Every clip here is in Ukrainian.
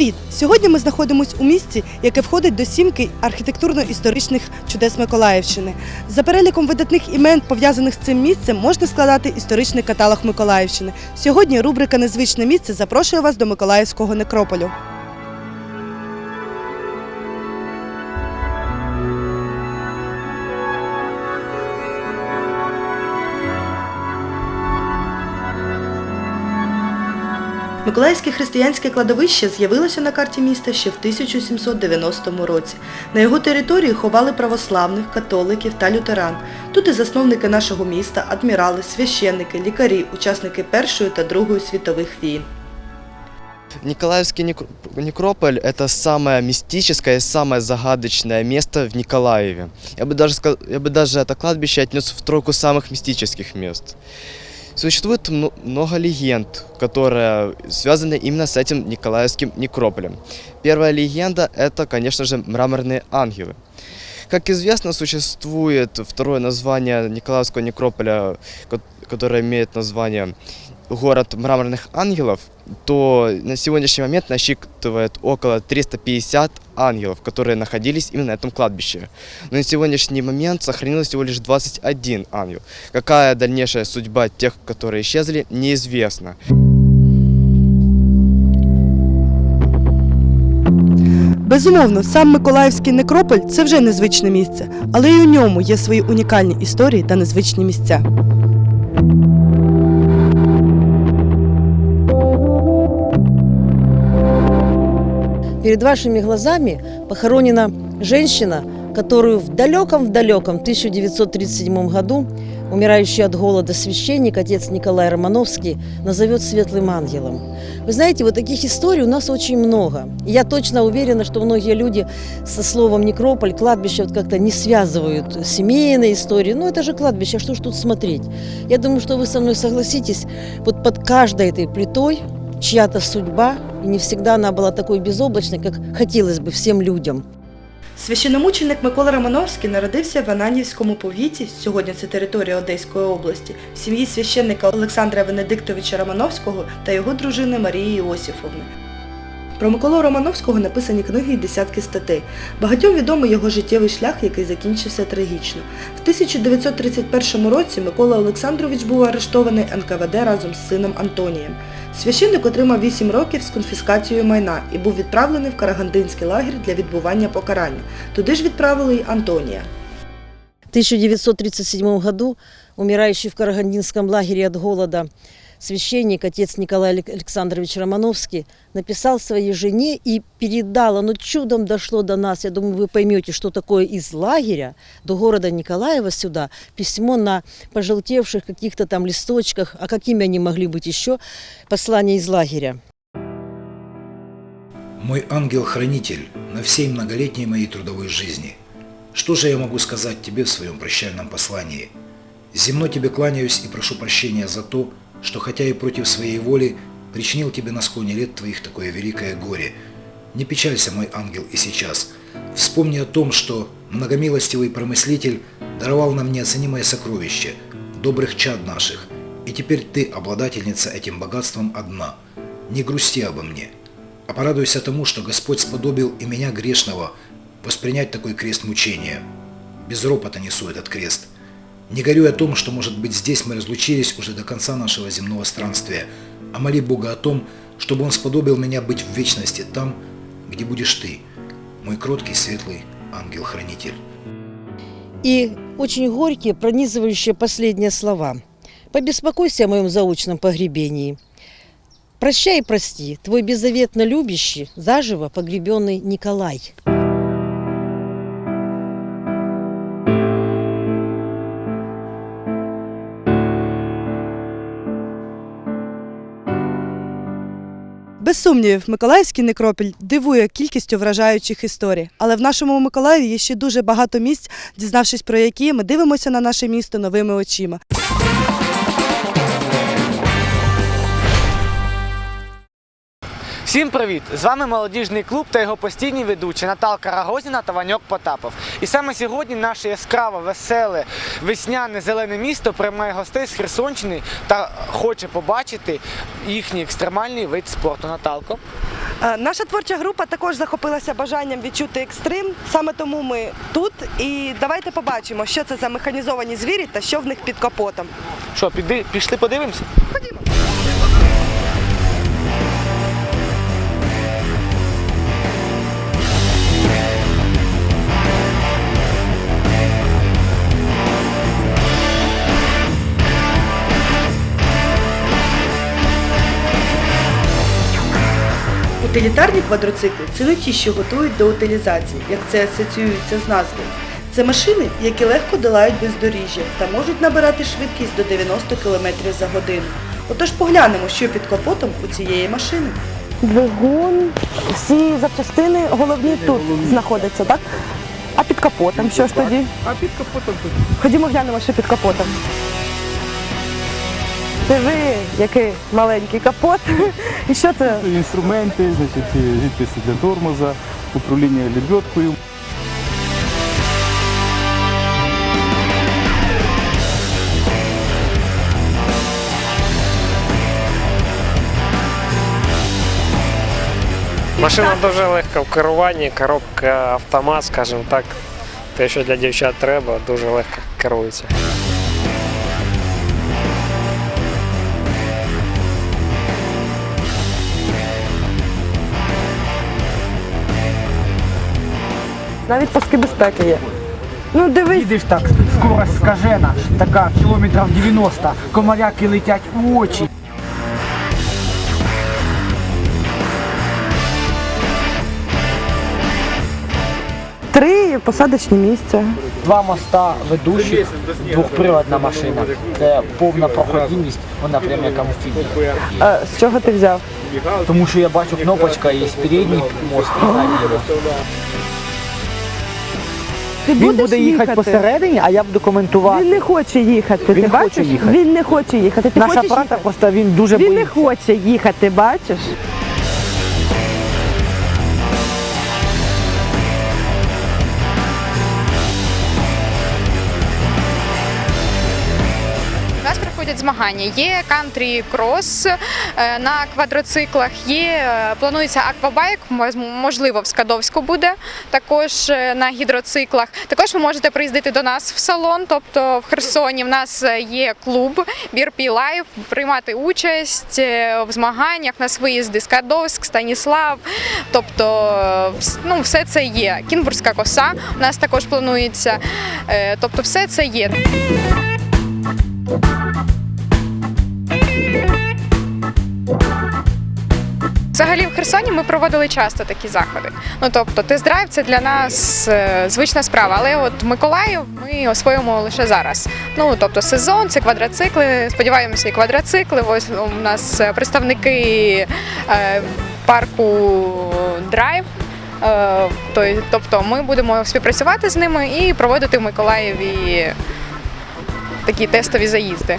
Привіт! Сьогодні ми знаходимося у місці, яке входить до сімки архітектурно-історичних чудес Миколаївщини. За переліком видатних імен, пов'язаних з цим місцем, можна складати історичний каталог Миколаївщини. Сьогодні рубрика Незвичне місце запрошує вас до Миколаївського некрополю. Миколаївське християнське кладовище з'явилося на карті міста ще в 1790 році. На його території ховали православних, католиків та лютеран. Тут і засновники нашого міста, адмірали, священники, лікарі, учасники Першої та Другої світових війн. Николаевский некр- некрополь – это самое мистическое и самое загадочное место в Николаеве. Я бы, даже, ска- я бы даже это кладбище отнес в тройку самых мистических мест. Существует мно- много легенд, которые связаны именно с этим Николаевским некрополем. Первая легенда – это, конечно же, мраморные ангелы. Как известно, существует второе название Николаевского некрополя, ко- которое имеет название город мраморных ангелов, то на сегодняшний момент насчитывает около 350 ангелов, которые находились именно на этом кладбище. Но на сегодняшний момент сохранилось всего лишь 21 ангел. Какая дальнейшая судьба тех, которые исчезли, неизвестно. Безумовно, сам Миколаївський некрополь це вже незвичне місце, але й у ньому є свої унікальні історії та незвичні місця. Перед вашими глазами похоронена женщина, которую в далеком-далеком 1937 году умирающий от голода священник, отец Николай Романовский, назовет светлым ангелом. Вы знаете, вот таких историй у нас очень много. Я точно уверена, что многие люди со словом некрополь, кладбище вот как-то не связывают семейные истории. Ну, это же кладбище, а что ж тут смотреть? Я думаю, что вы со мной согласитесь, вот под каждой этой плитой чья-то судьба, и не всегда она была такой безоблачной, как хотелось бы всем людям. Священомученик Микола Романовський народився в Ананівському повіті, сьогодні це територія Одеської області, в сім'ї священника Олександра Венедиктовича Романовського та його дружини Марії Іосифовни. Про Миколу Романовського написані книги і десятки статей. Багатьом відомий його життєвий шлях, який закінчився трагічно. В 1931 році Микола Олександрович був арештований НКВД разом з сином Антонієм. Священник отримав 8 років з конфіскацією майна і був відправлений в Карагандинський лагерь для відбування покарання. Туди ж відправили й Антонія. В 1937 году умирающий в Карагандинском лагере от голода священник, отец Николай Алек- Александрович Романовский, написал своей жене и передал, оно чудом дошло до нас, я думаю, вы поймете, что такое из лагеря до города Николаева сюда, письмо на пожелтевших каких-то там листочках, а какими они могли быть еще, послание из лагеря. Мой ангел-хранитель на всей многолетней моей трудовой жизни. Что же я могу сказать тебе в своем прощальном послании? Земно тебе кланяюсь и прошу прощения за то, что хотя и против своей воли причинил тебе на склоне лет твоих такое великое горе. Не печалься, мой ангел, и сейчас. Вспомни о том, что многомилостивый промыслитель даровал нам неоценимое сокровище, добрых чад наших, и теперь ты, обладательница этим богатством, одна. Не грусти обо мне, а порадуйся тому, что Господь сподобил и меня грешного воспринять такой крест мучения. Без ропота несу этот крест. Не горюй о том, что, может быть, здесь мы разлучились уже до конца нашего земного странствия, а моли Бога о том, чтобы Он сподобил меня быть в вечности там, где будешь ты, мой кроткий, светлый ангел-хранитель. И очень горькие, пронизывающие последние слова. Побеспокойся о моем заочном погребении. Прощай и прости, твой беззаветно любящий, заживо погребенный Николай. Без сумнівів, Миколаївський некропіль дивує кількістю вражаючих історій. Але в нашому Миколаєві є ще дуже багато місць, дізнавшись про які ми дивимося на наше місто новими очима. Всім привіт! З вами молодіжний клуб та його постійні ведучі Наталка Рагозіна та Ваньок Потапов. І саме сьогодні наше яскраве, веселе, весняне зелене місто приймає гостей з Херсонщини та хоче побачити їхній екстремальний вид спорту. Наталко. Е, Наша творча група також захопилася бажанням відчути екстрим. Саме тому ми тут. І давайте побачимо, що це за механізовані звірі та що в них під капотом. Що, піди, пішли подивимося? Утилітарні квадроцикли це не ті, що готують до утилізації, як це асоціюється з назвою. Це машини, які легко долають бездоріжжя та можуть набирати швидкість до 90 км за годину. Отож поглянемо, що під капотом у цієї машини. Двигун, всі запчастини головні тут знаходяться, так? А під капотом що ж тоді? А під капотом тут Ходімо глянемо, що під капотом. Диви, який маленький капот. І що це? інструменти, значить, жидкості для тормоза, управління лебедкою. Машина дуже легка в керуванні, коробка автомат, скажімо так. Те, що для дівчат треба, дуже легко керується. Навіть паски безпеки є. Ну дивись, Їдеш так, скорость скажена, така кілометрів 90, комаряки летять у очі. три посадочні місця. Два моста ведучих, двохприводна машина. Це повна проходимість, вона прямо як амфібія. А, з чого ти взяв? Тому що я бачу кнопочка є передній мост і задній. Ти Він буде їхати посередині, а я буду коментувати. Він не хоче їхати. Він ти хоче бачиш? їхати. Він не хоче їхати. Ти Наш хочеш оператор їхати? просто він дуже Він не боїться. хоче їхати, бачиш? Змагання. Є кантрі крос е, на квадроциклах, є е, планується аквабайк, можливо, в Скадовську буде також е, на гідроциклах. Також ви можете приїздити до нас в салон, тобто в Херсоні. В нас є клуб Бірпі Лайф, приймати участь в змаганнях. У нас виїзди Скадовськ, Станіслав. Тобто, ну, все це є. Кінбурзька коса у нас також планується. Тобто, все це є. Взагалі в Херсоні ми проводили часто такі заходи. Ну тобто, тест-драйв це для нас е, звична справа. Але от Миколаїв ми освоїмо лише зараз. Ну тобто сезон, це квадроцикли. Сподіваємося, і квадроцикли. Ось у нас е, представники е, парку драйв. Тобто ми будемо співпрацювати з ними і проводити в Миколаєві такі тестові заїзди.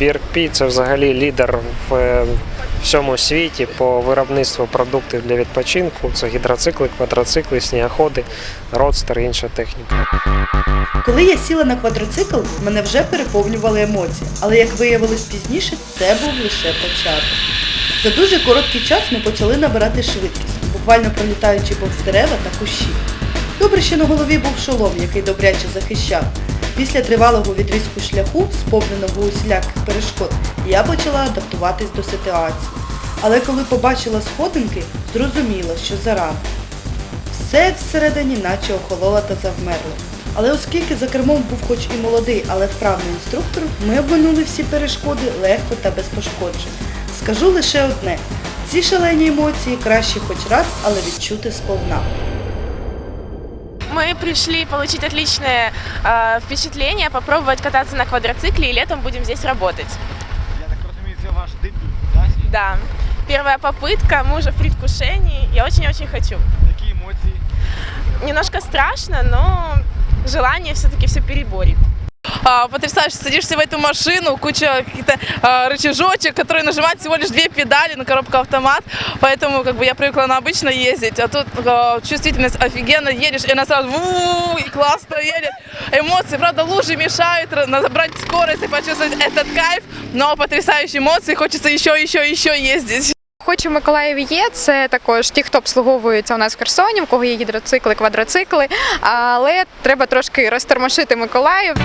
Біркпі це взагалі лідер в е, всьому світі по виробництву продуктів для відпочинку. Це гідроцикли, квадроцикли, снігоходи, родстер і інша техніка. Коли я сіла на квадроцикл, мене вже переповнювали емоції, але як виявилось пізніше, це був лише початок. За дуже короткий час ми почали набирати швидкість, буквально пролітаючи повз дерева та кущі. Добре, що на голові був шолом, який добряче захищав. Після тривалого відрізку шляху, сповненого усіляких перешкод, я почала адаптуватись до ситуації. Але коли побачила сходинки, зрозуміла, що зарано. Все всередині наче охололо та завмерло. Але оскільки за кермом був хоч і молодий, але вправний інструктор, ми обминули всі перешкоди легко та без пошкоджень. Скажу лише одне: ці шалені емоції краще хоч раз, але відчути сповна. Мы пришли получить отличное э, впечатление, попробовать кататься на квадроцикле и летом будем здесь работать. Я так розумію, це ваш дебют, так? Да. Первая попытка, мы уже в предвкушении. Я очень-очень хочу. Які емоції? Немножко страшно, но желание все-таки все переборет. а, потрясающе. Садишься в эту машину, куча каких-то а, рычажочек, которые нажимают всего лишь две педали, на коробка автомат. Поэтому как бы я привыкла на обычно ездить, а тут а, чувствительность офигенно, едешь, и она сразу ву, и классно едет. Эмоции, правда, лужи мешают ра- набрать скорость и почувствовать этот кайф, но потрясающие эмоции, хочется еще, еще, еще ездить. Хоч у Миколаєві є, це також ті, хто обслуговується у нас в Херсоні, у кого є гідроцикли, квадроцикли, але треба трошки розтормошити Миколаїв.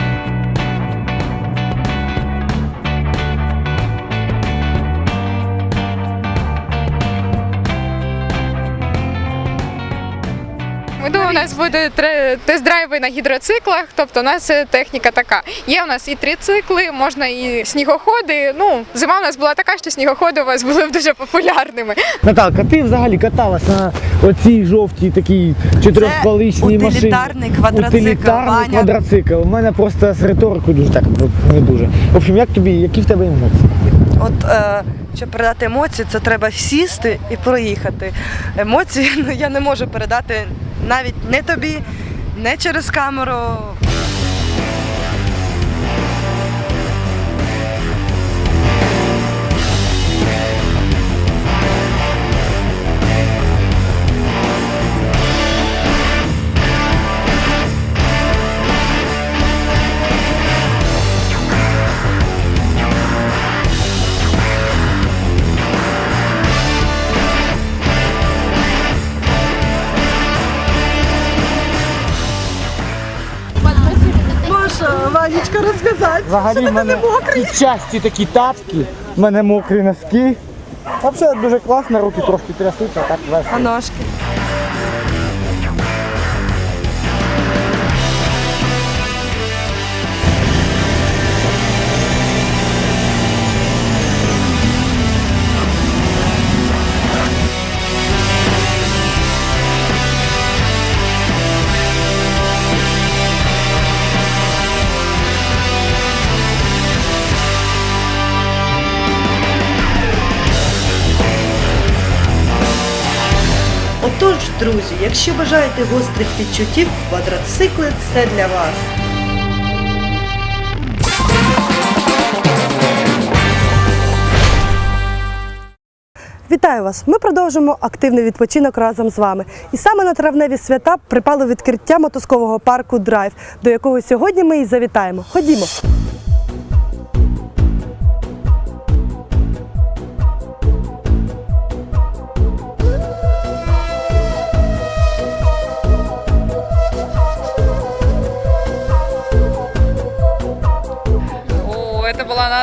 Ми думаємо, у нас буде тре- тест-драйви на гідроциклах, тобто у нас е, техніка така. Є у нас і трицикли, можна і снігоходи. Ну, зима у нас була така, що снігоходи у вас були дуже популярними. Наталка, ти взагалі каталась на оцій жовтій такій чотирьохколичній машині? утилітарний квадроцикл, Утилітарний Ваня. квадроцикл. У мене просто з риторикою дуже так не дуже. В общем, як тобі, які в тебе емоції? От е, щоб передати емоції, це треба сісти і проїхати. Емоції ну, я не можу передати навіть не тобі, не через камеру. Маша, розв'язати. Взагалі в мене часті такі тапки, в мене мокрі носки. Взагалі дуже класно, руки трошки трясуться, так А весело. ножки. Друзі, якщо бажаєте гострих відчуттів, квадроцикли це для вас. Вітаю вас! Ми продовжимо активний відпочинок разом з вами. І саме на травневі свята припало відкриття мотузкового парку Драйв, до якого сьогодні ми і завітаємо. Ходімо.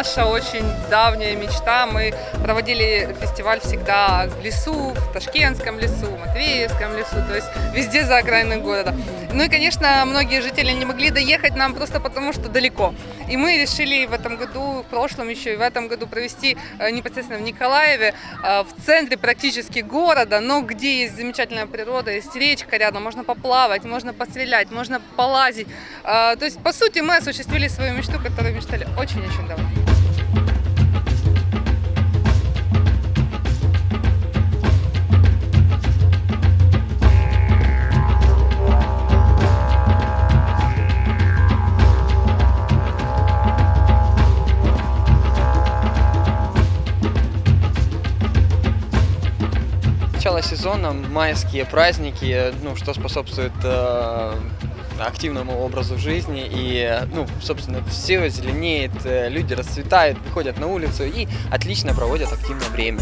Наша очень давняя мечта. Мы проводили фестиваль всегда в лесу, в Ташкентском лесу, в Матвеевском лесу, то есть везде за окраиной города. Ну и, конечно, многие жители не могли доехать нам просто потому, что далеко. И мы решили в этом году, в прошлом еще и в этом году провести э, непосредственно в Николаеве, э, в центре практически города, но где есть замечательная природа, есть речка рядом, можно поплавать, можно пострелять, можно полазить. Э, То есть, по сути, мы осуществили свою мечту, которую мечтали очень-очень давно. Сезона, майские праздники, ну, что способствует э, активному образу жизни. И, ну, собственно, все зеленеет, э, люди расцветают, выходят на улицу и отлично проводят активное время.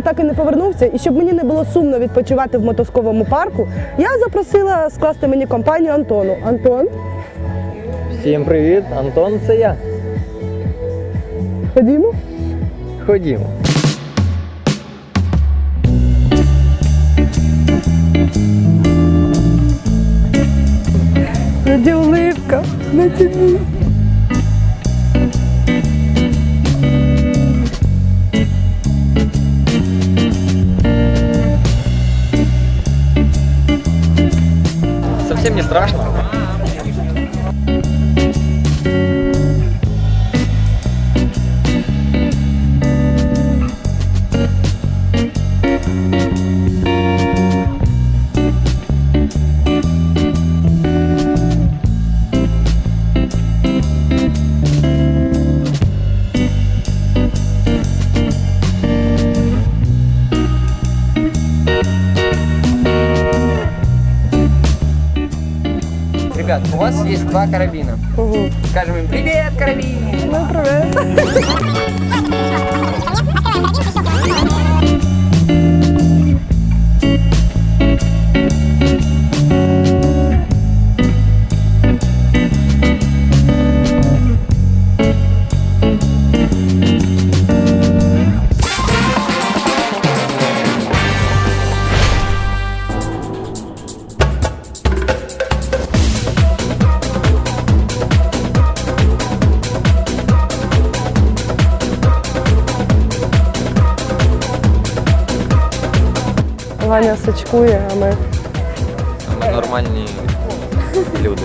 Ваня так і не повернувся, і щоб мені не було сумно відпочивати в мотузковому парку, я запросила скласти мені компанію Антону. Антон, Всім привіт, Антон, це я. ходімо. Ходімо. Тоді уливка на тобі. Страшно. Два карабина. Скажем им «Привет, карабин!» Ну, привет. Сачкує, а ми Ми нормальні люди.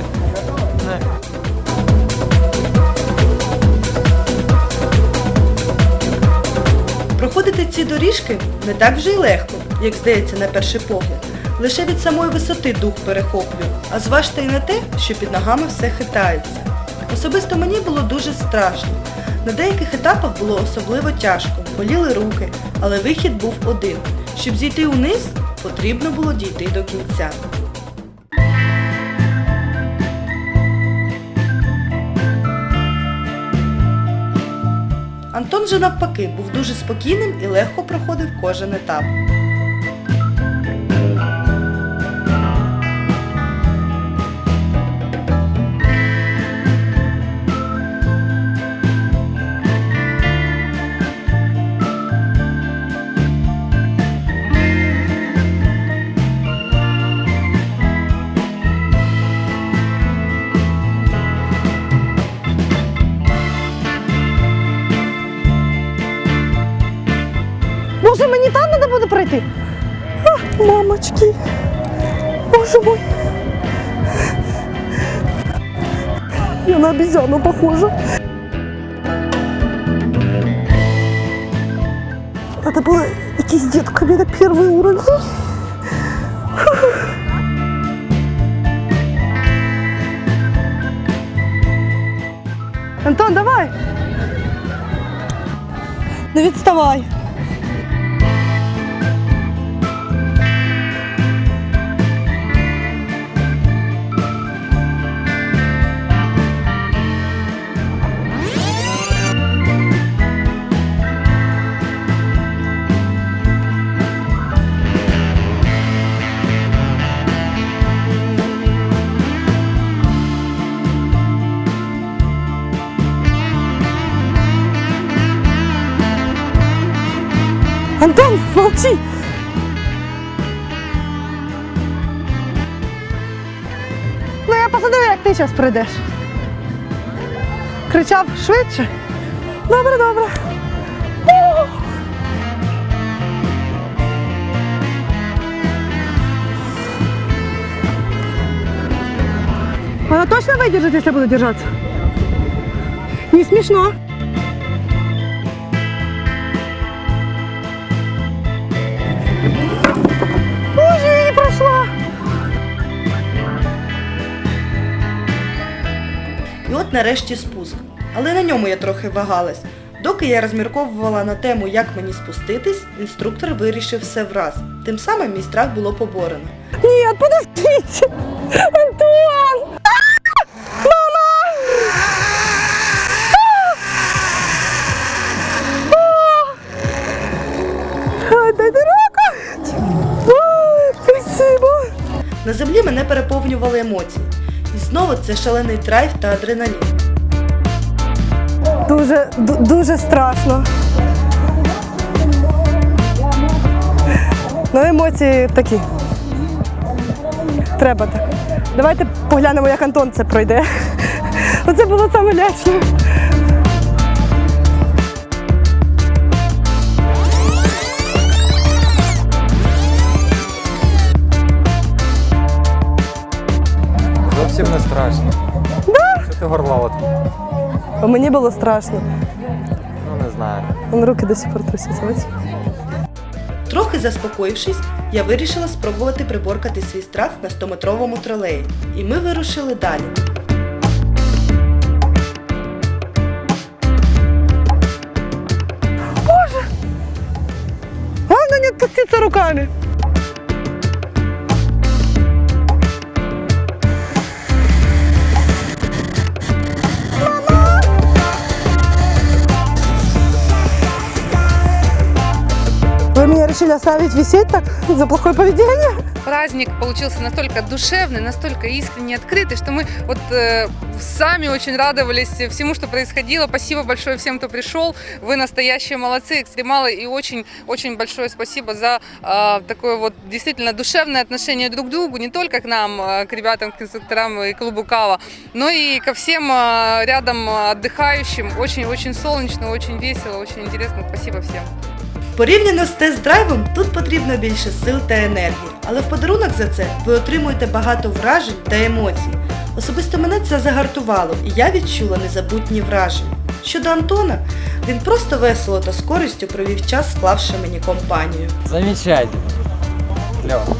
Проходити ці доріжки не так вже й легко, як здається на перший погляд. Лише від самої висоти дух перехоплює, а зважте й на те, що під ногами все хитається. Особисто мені було дуже страшно. На деяких етапах було особливо тяжко, боліли руки, але вихід був один. Щоб зійти униз, потрібно було дійти до кінця. Антон же навпаки був дуже спокійним і легко проходив кожен етап. Я на обезьяну похожа. Надо было идти с детками на первый уровень. Антон, давай. Не відставай. Антон, молчи! Ну я посадив, як ти зараз прийдеш. Кричав швидше. Добре, добре. О! Она точно выдержит, если буду держаться? Не смешно. І от нарешті спуск. Але на ньому я трохи вагалась. Доки я розмірковувала на тему, як мені спуститись, інструктор вирішив все враз. Тим самим мій страх було поборено. Ай, руку! Спасибо! На землі мене переповнювали емоції. Знову це шалений драйв та адреналін. Дуже, дуже страшно. Ну, емоції такі. Треба так. Давайте поглянемо, як Антон це пройде. Оце було саме лячно. Ти горлала? Бо мені було страшно. Ну не знаю. Вон руки до сих пор трясуться, бачиш? Трохи заспокоївшись, я вирішила спробувати приборкати свій страх на 100-метровому тролеї. І ми вирушили далі. Главное не отпуститься руками. Решили оставить висеть так за плохое поведение? Праздник получился настолько душевный, настолько искренне открытый, что мы вот э, сами очень радовались всему, что происходило. Спасибо большое всем, кто пришел. Вы настоящие молодцы, экстремалы, и очень-очень большое спасибо за э, такое вот действительно душевное отношение друг к другу, не только к нам, э, к ребятам, к инструкторам и клубу Кава, но и ко всем э, рядом отдыхающим. Очень-очень солнечно, очень весело, очень интересно. Спасибо всем. Порівняно з тест-драйвом, тут потрібно більше сил та енергії, але в подарунок за це ви отримуєте багато вражень та емоцій. Особисто мене це загартувало, і я відчула незабутні враження. Щодо Антона, він просто весело та з користю провів час, склавши мені компанію. Замечательно. Клево.